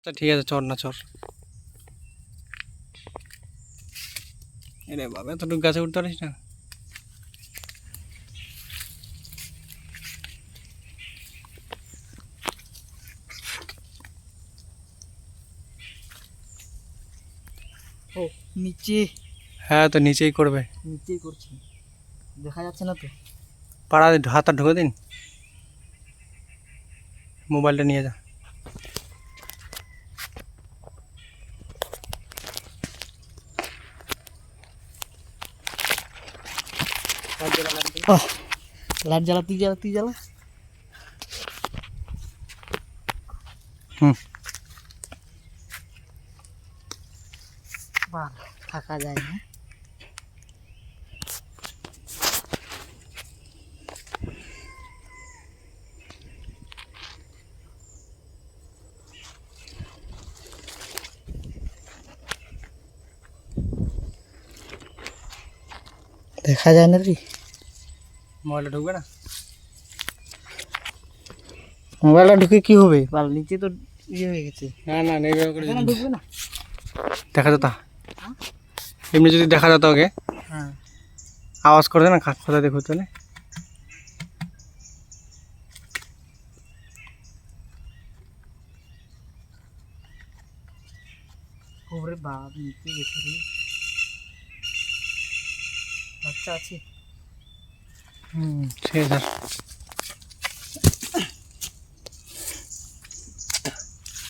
আচ্ছা ঠিক আছে চর না চর। এরে বাবা এতটুকু গাছে উঠতে পারিস না? ও নিচে। হ্যাঁ তো নিচেই করবে। নিচেই করছি। দেখা যাচ্ছে না তো? পাড়া হাতটা ঢুকে দিন। মোবাইলটা নিয়ে যা। Oh, lan jalan tiga jalan tiga lah. Hmm. Wah, kakak jalan. দেখা যায় না রে মোবাইলটা ঢুকবে না মোবাইলটা ঢুকে কি হবে বাল নিচে তো ইয়ে হয়ে গেছে না না নেবে করে এখানে ঢুকবে না দেখা যেত এমনি যদি দেখা যেত ওকে হ্যাঁ আওয়াজ করে না কাক কোথায় দেখো তাহলে ওরে বাপ নিচে গেছে রে আছে। হুম ঠিক আছে।